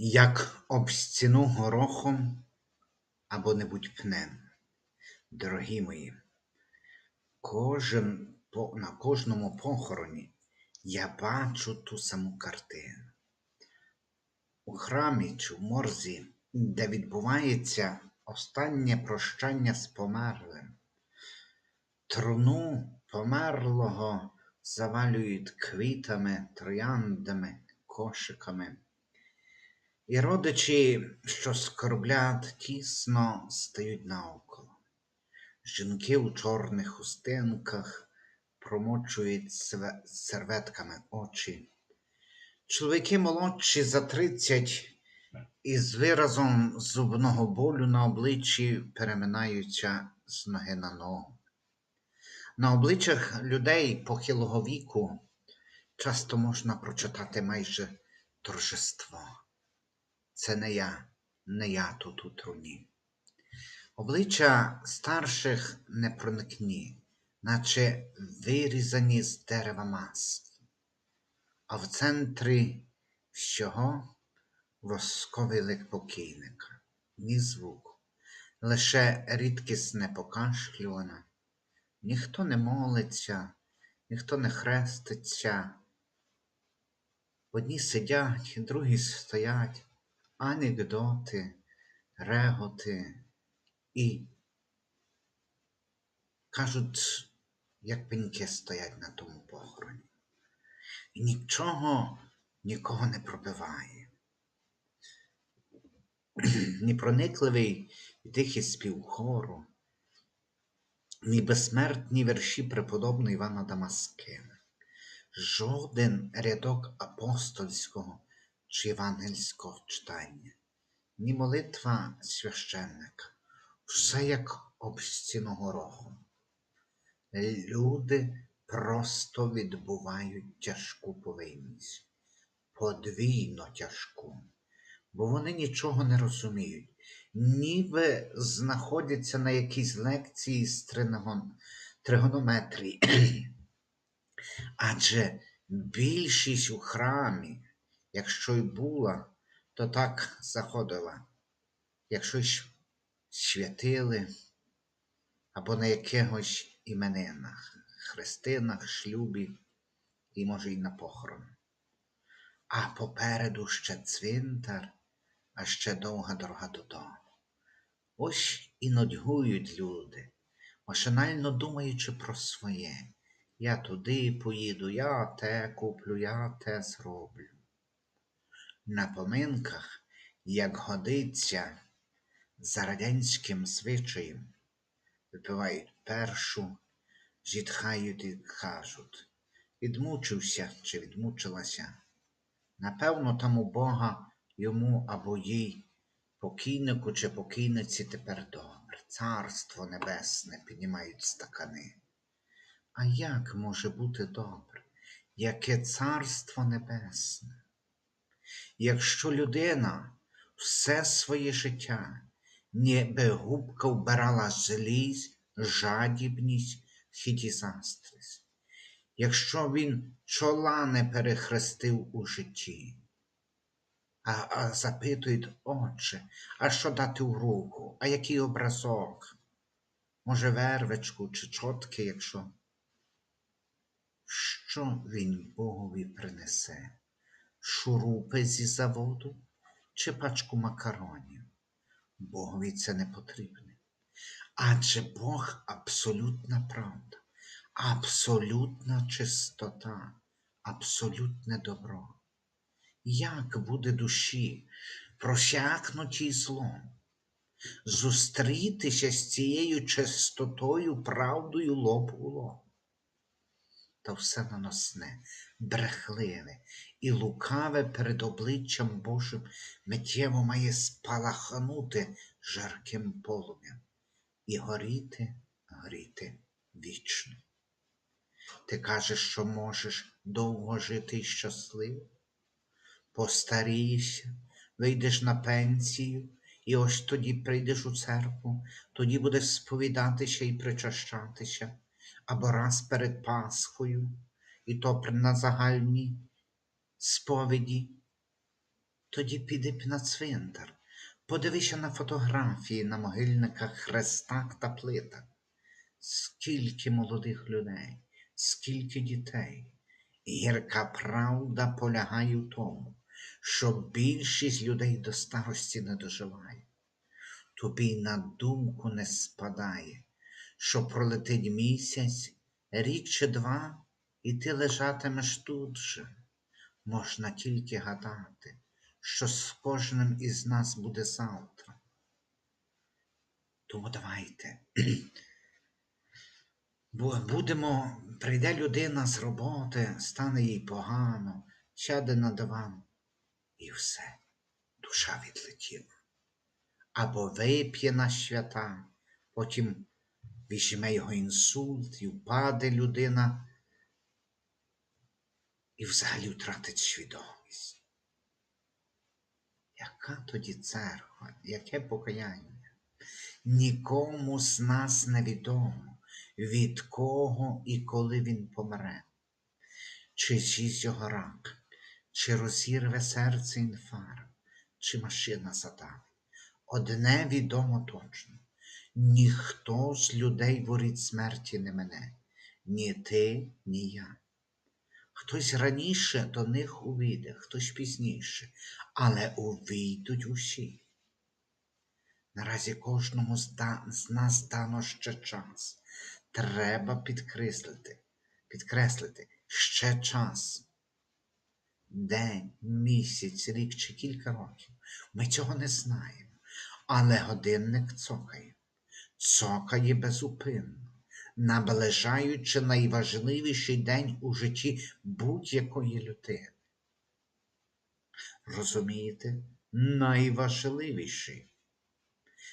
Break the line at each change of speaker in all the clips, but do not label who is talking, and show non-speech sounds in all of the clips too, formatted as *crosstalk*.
як об стіну горохом або-небудь пнем. Дорогі мої, кожен, на кожному похороні я бачу ту саму картину. У храмі чи в морзі, де відбувається останнє прощання з померлим, труну померлого завалюють квітами, трояндами, кошиками. І родичі, що скорблять, тісно стають навколо. Жінки у чорних хустинках промочують серветками очі. Чоловіки молодші за тридцять із виразом зубного болю на обличчі переминаються з ноги на ногу. На обличчях людей похилого віку часто можна прочитати майже торжество. Це не я, не я тут у труні. Обличчя старших непроникні, наче вирізані з дерева маски, а в центрі всього восковий лик покійника, ні звуку, лише рідкісне покашлюване. Ніхто не молиться, ніхто не хреститься. Одні сидять, другі стоять, анекдоти, реготи і кажуть, як пеньки стоять на тому похороні. І нічого нікого не пробиває. *clears throat* Ні проникливий і тихий спів хору, ні безсмертні вірші преподобного Івана Дамаскина, жоден рядок апостольського чи євангельського читання, ні молитва священника, все як об стіну горохом. Люди просто відбувають тяжку повинність, подвійно тяжку, бо вони нічого не розуміють, ніби знаходяться на якійсь лекції з триногон- тригонометрії. *clears throat* Адже більшість у храмі, якщо й була, то так заходила, якщо ж святили або на якихось іменинах, хрестинах, шлюбі і, може, й на похорон. А попереду ще цвинтар, а ще довга дорога додому. Ось і нудьгують люди, машинально думаючи про своє. Я туди поїду, я те куплю, я те зроблю. На поминках, як годиться, за радянським звичаєм, випивають першу, зітхають і кажуть, відмучився чи відмучилася. Напевно, там у Бога йому або їй, покійнику чи покійниці тепер добре, царство небесне піднімають стакани. А як може бути добре? Яке царство небесне? Якщо людина все своє життя ніби губка вбирала злість, жадібність, хід і застрість, якщо він чола не перехрестив у житті, а, а запитують, отче, а що дати в руку, а який образок? Може, вервичку чи чотки, якщо що він Богові принесе? Шурупи зі заводу чи пачку макаронів? Богові це не потрібне. Адже Бог абсолютна правда, абсолютна чистота, абсолютне добро. Як буде душі, просякнутій злом, зустрітися з цією чистотою, правдою лоб у лоб? Та все наносне, брехливе і лукаве перед обличчям Божим миттєво має спалахнути жарким полум'ям і горіти, горіти вічно. Ти кажеш, що можеш довго жити і щасливо, постарієшся, вийдеш на пенсію, і ось тоді прийдеш у церкву, тоді будеш сповідатися і причащатися або раз перед Пасхою, і то на загальній сповіді. тоді піди б на цвинтар, подивися на фотографії на могильниках, хрестах та плитах. Скільки молодих людей, скільки дітей. Гірка правда полягає в тому, що більшість людей до старості не доживає. Тобі на думку не спадає, що пролетить місяць, рік чи два, і ти лежатимеш тут же. Можна тільки гадати, що з кожним із нас буде завтра. Тому давайте. Будемо, прийде людина з роботи, стане їй погано, сяде на диван, і все, душа відлетіла. Або вип'є на свята, потім візьме його інсульт, і впаде людина, і взагалі втратить свідомість. Яка тоді церква, яке покаяння? Нікому з нас не відомо, від кого і коли він помре, чи з'їсть його рак, чи розірве серце інфаркт, чи машина задавить. Одне відомо точно ніхто з людей воріт смерті не мене, ні ти, ні я. Хтось раніше до них увійде, хтось пізніше, але увійдуть усі. Наразі кожному з, нас дано ще час. Треба підкреслити, підкреслити ще час. День, місяць, рік чи кілька років. Ми цього не знаємо. Але годинник цокає, цокає безупинно, наближаючи найважливіший день у житті будь-якої людини. Розумієте, найважливіший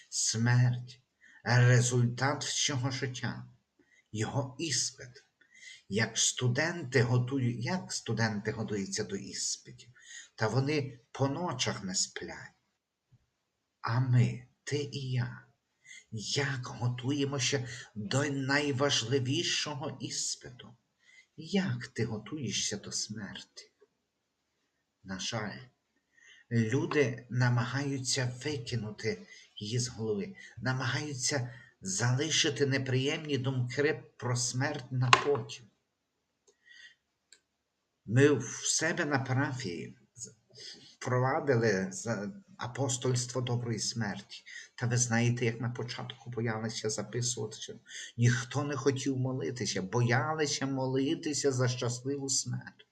смерть результат всього життя, його іспит. Як студенти готують, як студенти готуються до іспитів, та вони по ночах не сплять. А ми, ти і я, як готуємося до найважливішого іспиту? Як ти готуєшся до смерті? На жаль, люди намагаються викинути її з голови, намагаються залишити неприємні думки про смерть на потім. Ми в себе на парафії впровадили апостольство доброї смерті. Та ви знаєте, як на початку боялися записувати, що ніхто не хотів молитися, боялися молитися за щасливу смерть.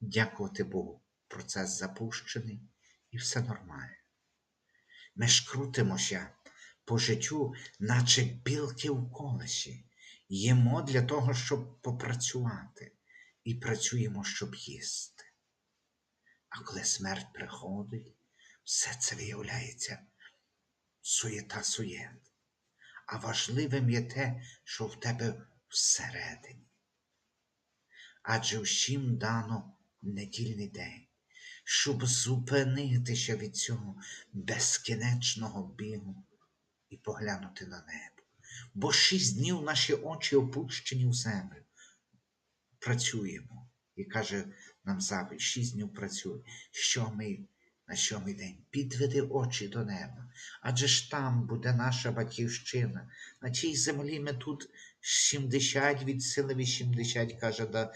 Дякувати Богу, процес запущений і все нормально. Ми ж крутимося по життю, наче білки в колесі. Їмо для того, щоб попрацювати, і працюємо, щоб їсти. А коли смерть приходить, все це виявляється суєта суєт. А важливим є те, що в тебе всередині. Адже всім дано недільний день, щоб зупинитися від цього безкінечного бігу і поглянути на небо. Бо шість днів наші очі опущені в землю. Працюємо. І каже нам завжди, шість днів працює. Сьомий на сьомий день підведи очі до неба. Адже ж там буде наша батьківщина. На тій землі ми тут 70 від сили 80, каже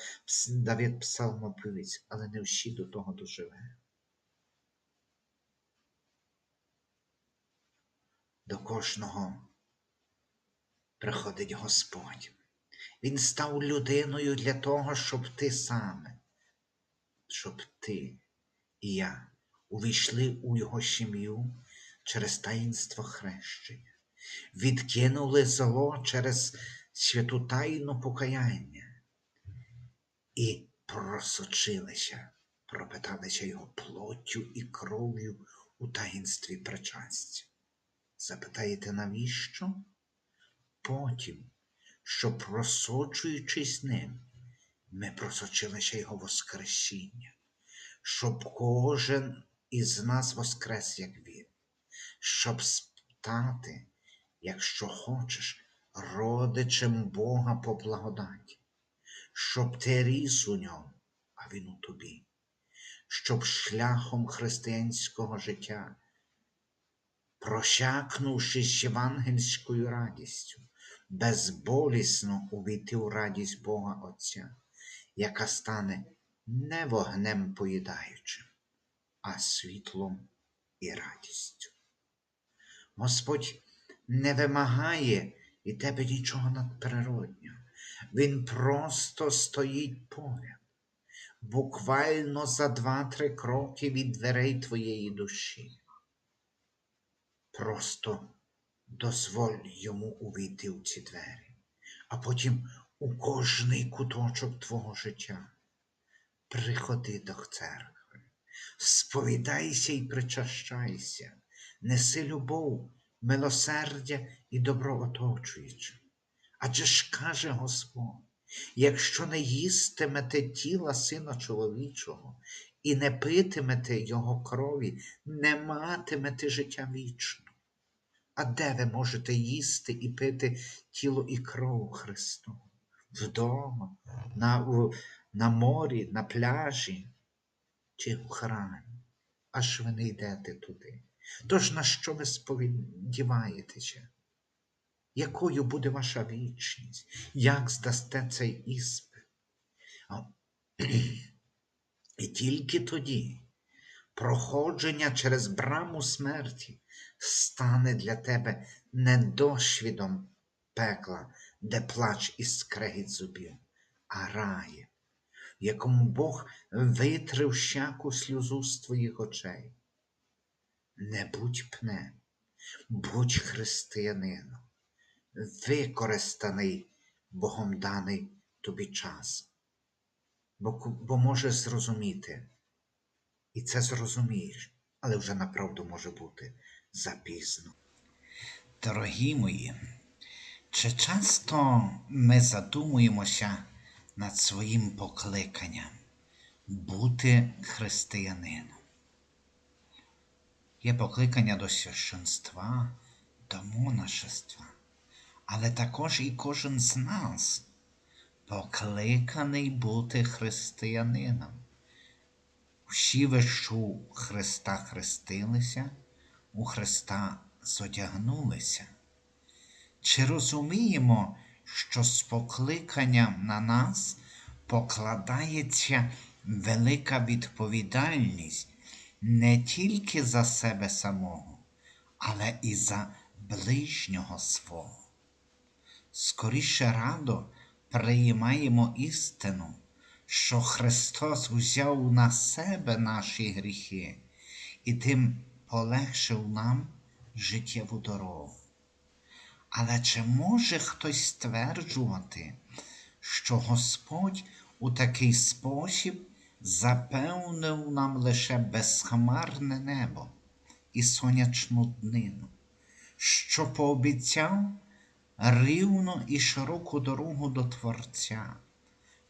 Давид Псалмопівець, але не всі до того доживе. До кожного приходить Господь. Він став людиною для того, щоб ти саме, щоб ти і я увійшли у його сім'ю через таїнство хрещення, відкинули зло через святу тайну покаяння і просочилися, пропиталися його плоттю і кров'ю у таїнстві причастя. Запитаєте, навіщо? Потім, що просочуючись ним, ми просочилися його Воскресіння, щоб кожен із нас воскрес, як він, щоб стати, якщо хочеш, родичем Бога по благодаті, щоб ти ріс у ньому, а він у тобі, щоб шляхом християнського життя, прощакнувшись євангельською радістю, безболісно увійти у радість Бога Отця, яка стане не вогнем поїдаючим, а світлом і радістю. Господь не вимагає від тебе нічого надприроднього. Він просто стоїть поряд, буквально за два-три кроки від дверей твоєї душі. Просто дозволь йому увійти в ці двері, а потім у кожний куточок твого життя. Приходи до церкви, сповідайся і причащайся, неси любов, милосердя і добро оточуючим. Адже ж каже Господь, якщо не їстимете тіла сина чоловічого і не питимете його крові, не матимете життя вічного. А де ви можете їсти і пити тіло і кров Христову? Вдома, на, на морі, на пляжі чи в храмі? Аж ви не йдете туди. Тож на що ви сподіваєтеся? Якою буде ваша вічність? Як здасте цей іспит? *clears throat* І тільки тоді проходження через браму смерті стане для тебе не досвідом пекла, де плач і скрегіт зубів, а раєм, якому Бог витрив всяку сльозу з твоїх очей. Не будь пнем, будь християнином, використаний Богом даний тобі час, бо, бо можеш зрозуміти, і це зрозумієш, але вже направду може бути запізно. Дорогі мої, чи часто ми задумуємося над своїм покликанням бути християнином? Є покликання до священства, до монашества, але також і кожен з нас покликаний бути християнином. Всі ви, Христа хрестилися, у Христа зодягнулися. Чи розуміємо, що з покликанням на нас покладається велика відповідальність не тільки за себе самого, але і за ближнього свого? Скоріше радо приймаємо істину, що Христос взяв на себе наші гріхи і тим полегшив нам життєву дорогу. Але чи може хтось стверджувати, що Господь у такий спосіб запевнив нам лише безхмарне небо і сонячну днину, що пообіцяв рівну і широку дорогу до Творця,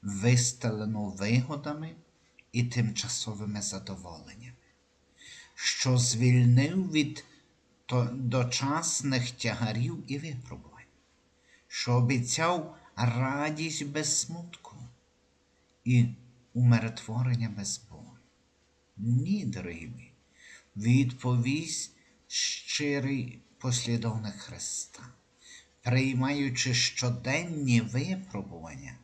вистелену вигодами і тимчасовими задоволеннями, що звільнив від то- дочасних тягарів і випробувань, що обіцяв радість без смутку і умиротворення без болю. Ні, дорогі мої, відповість щирий послідовник Христа, приймаючи щоденні випробування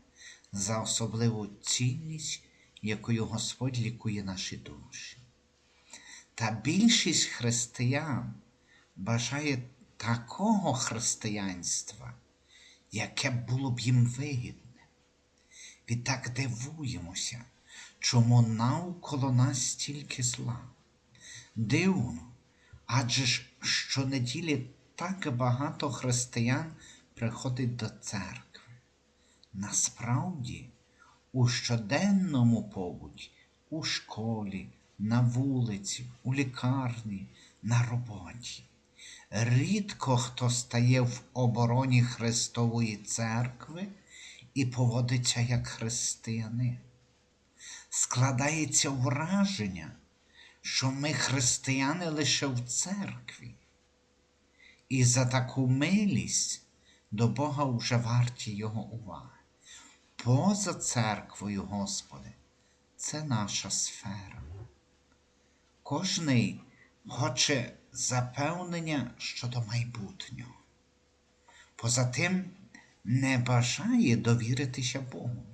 за особливу цінність, якою Господь лікує наші душі. Та більшість християн бажає такого християнства, яке було б їм вигідне. Відтак дивуємося, чому навколо нас стільки зла. Дивно, адже ж щонеділі так багато християн приходить до церкви. Насправді, у щоденному побуті, у школі, на вулиці, у лікарні, на роботі. Рідко хто стає в обороні Христової церкви і поводиться як християнин. Складається враження, що ми християни лише в церкві. І за таку милість до Бога вже варті Його уваги. Поза церквою, Господи, це наша сфера. Кожний хоче запевнення щодо майбутнього. Поза тим не бажає довіритися Богу.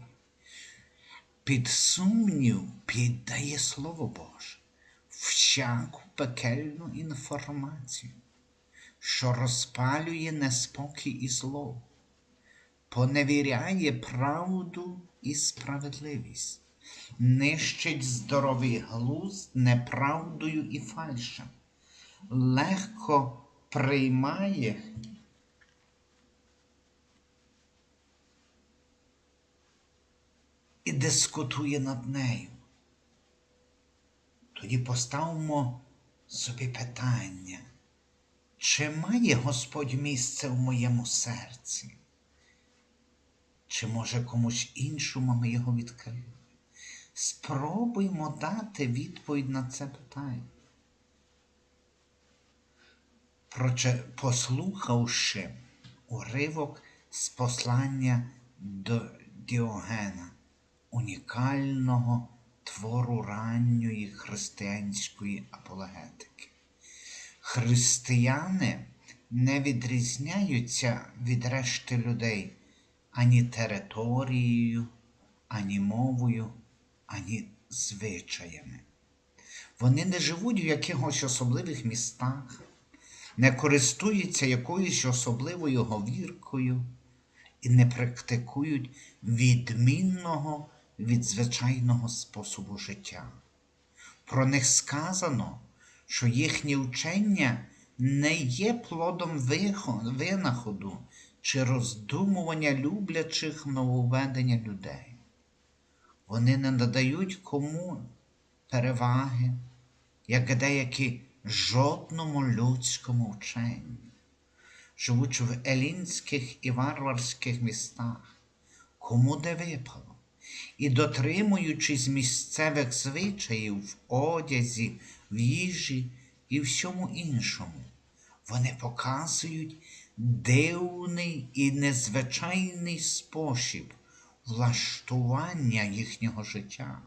Під сумнів піддає Слово Боже, всяку пекельну інформацію, що розпалює неспокій і зло, поневіряє правду і справедливість, нищить здоровий глузд неправдою і фальшем, легко приймає і дискутує над нею. Тоді поставимо собі питання, чи має Господь місце в моєму серці? Чи може комусь іншому ми його відкрили? Спробуймо дати відповідь на це питання. Послухавши уривок з послання до Діогена, унікального твору ранньої християнської апологетики. Християни не відрізняються від решти людей ані територією, ані мовою, ані звичаями. Вони не живуть в якихось особливих містах, не користуються якоюсь особливою говіркою і не практикують відмінного від звичайного способу життя. Про них сказано, що їхнє вчення не є плодом винаходу чи роздумування люблячих нововведення людей. Вони не надають кому переваги, як деякі жодному людському вченню. Живучи в елінських і варварських містах, кому де випало, і дотримуючись місцевих звичаїв в одязі, в їжі і всьому іншому, вони показують дивний і незвичайний спосіб влаштування їхнього життя.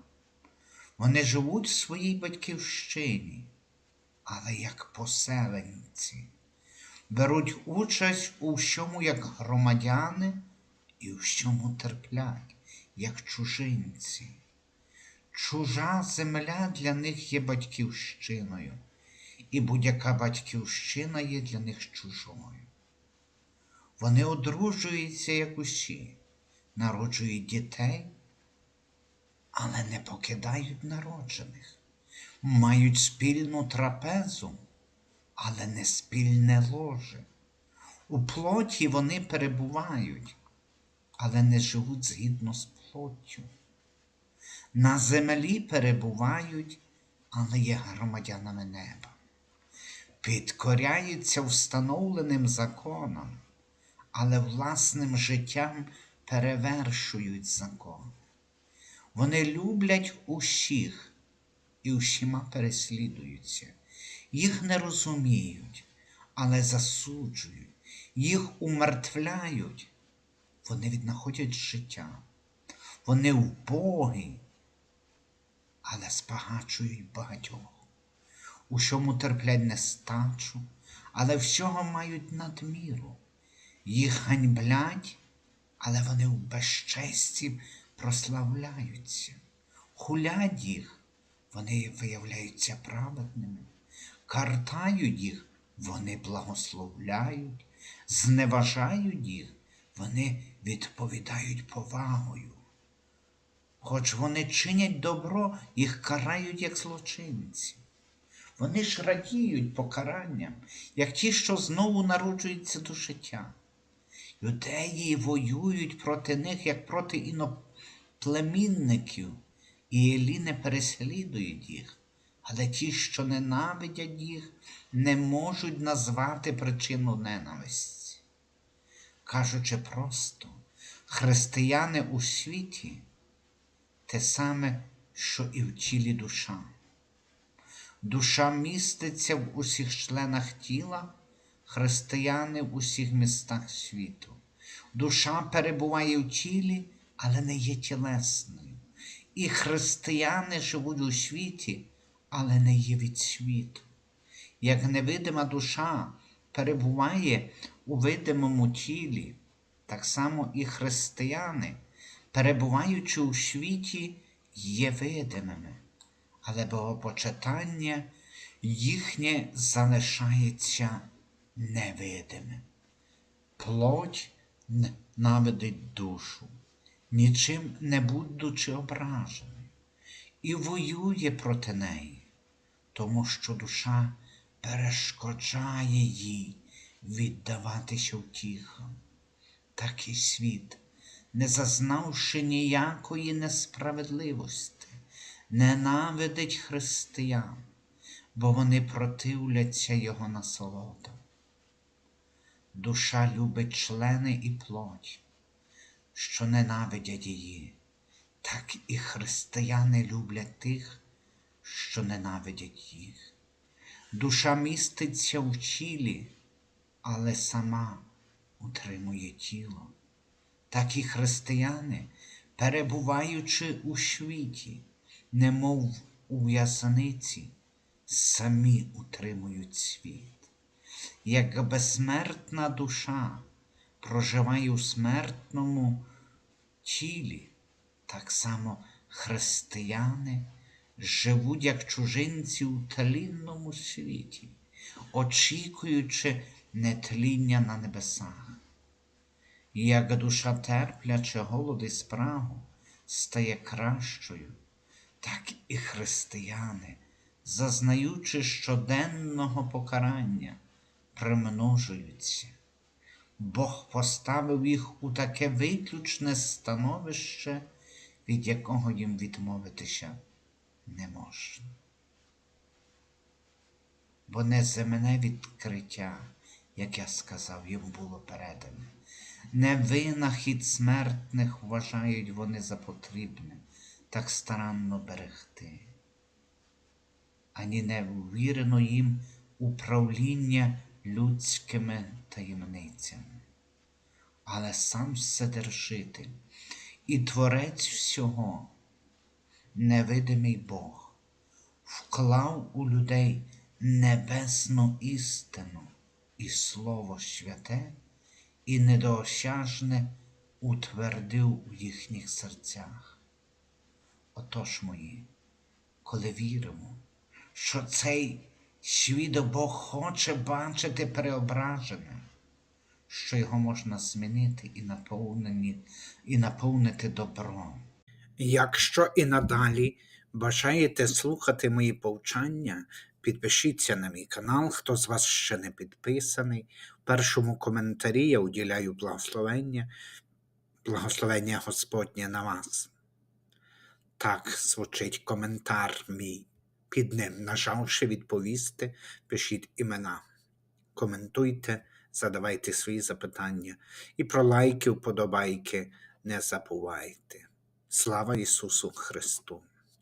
Вони живуть в своїй батьківщині, але як поселенці, беруть участь у всьому як громадяни і у всьому терплять, як чужинці. Чужа земля для них є батьківщиною, і будь-яка батьківщина є для них чужою. Вони одружуються, як усі, народжують дітей, але не покидають народжених, мають спільну трапезу, але не спільне ложе. У плоті вони перебувають, але не живуть згідно з плоттю. На землі перебувають, але є громадянами неба. Підкоряються встановленим законам, але власним життям перевершують закон. Вони люблять усіх і усіма переслідуються. Їх не розуміють, але засуджують, їх умертвляють. Вони віднаходять життя. Вони вбогі, але спагачують багатьох. У чому терплять нестачу, але всього мають надміру. Їх ганьблять, але вони в безчесті прославляються. Хулять їх, вони виявляються праведними. Картають їх, вони благословляють, зневажають їх, вони відповідають повагою. Хоч вони чинять добро, їх карають як злочинці. Вони ж радіють покаранням, як ті, що знову народжуються до життя. Юдеї воюють проти них, як проти іноплемінників, і еліни переслідують їх. Але ті, що ненавидять їх, не можуть назвати причину ненависті. Кажучи просто, християни у світі те саме, що і в тілі душа. Душа міститься в усіх членах тіла, християни в усіх містах світу. Душа перебуває в тілі, але не є тілесною. І християни живуть у світі, але не є від світу. Як невидима душа перебуває у видимому тілі, так само і християни, перебуваючи у світі, є видимими, але богопочитання їхнє залишається невидимим. Плоть навидить душу, нічим не будучи ображеною, і воює проти неї, тому що душа перешкоджає їй віддаватися втіхам. Так і світ, не зазнавши ніякої несправедливості, ненавидить християн, бо вони противляться його насолодам. Душа любить члени і плоть, що ненавидять її, так і християни люблять тих, що ненавидять їх. Душа міститься в тілі, але сама утримує тіло. Так і християни, перебуваючи у світі, немов у в'язниці, самі утримують світ. Як безсмертна душа проживає у смертному тілі, так само християни живуть як чужинці у тлінному світі, очікуючи нетління на небесах. І як душа терпляче голод і спрагу стає кращою, так і християни, зазнаючи щоденного покарання, примножуються. Бог поставив їх у таке виключне становище, від якого їм відмовитися не можна. Бо неземне відкриття, як я сказав, їм було передане. Не винахід смертних вважають вони за потрібне так старанно берегти, ані не ввірено їм управління людськими таємницями. Але сам Вседержитель і Творець всього, невидимий Бог, вклав у людей небесну істину і Слово святе, і недоосяжне утвердив у їхніх серцях. Отож мої, коли віримо, що цей світ Бог хоче бачити преображеним, що його можна змінити і, наповнені, і наповнити добром. Якщо і надалі бажаєте слухати мої повчання, підпишіться на мій канал, хто з вас ще не підписаний. В першому коментарі я уділяю благословення, благословення Господнє на вас. Так звучить коментар мій. Під ним, нажавши відповісти, пишіть імена. Коментуйте, задавайте свої запитання і про лайки, вподобайки не забувайте. Слава Ісусу Христу!